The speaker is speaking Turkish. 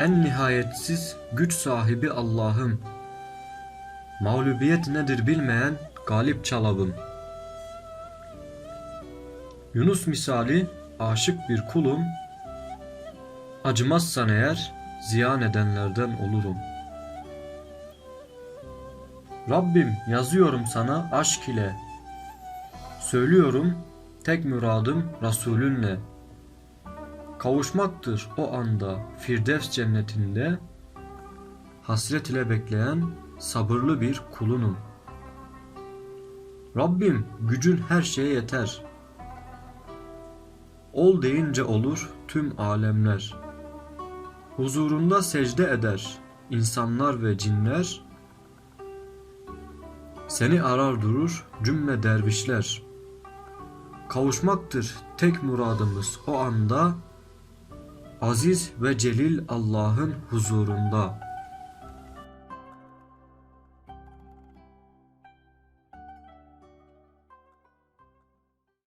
En nihayetsiz güç sahibi Allah'ım. Mağlubiyet nedir bilmeyen galip çalabım. Yunus misali aşık bir kulum. Acımazsan eğer ziyan edenlerden olurum. Rabbim yazıyorum sana aşk ile. Söylüyorum tek muradım Resulünle. Kavuşmaktır o anda Firdevs cennetinde hasret ile bekleyen sabırlı bir kulunum. Rabbim gücün her şeye yeter. Ol deyince olur tüm alemler. Huzurunda secde eder insanlar ve cinler. Seni arar durur cümle dervişler. Kavuşmaktır tek muradımız o anda. Aziz ve celil Allah'ın huzurunda.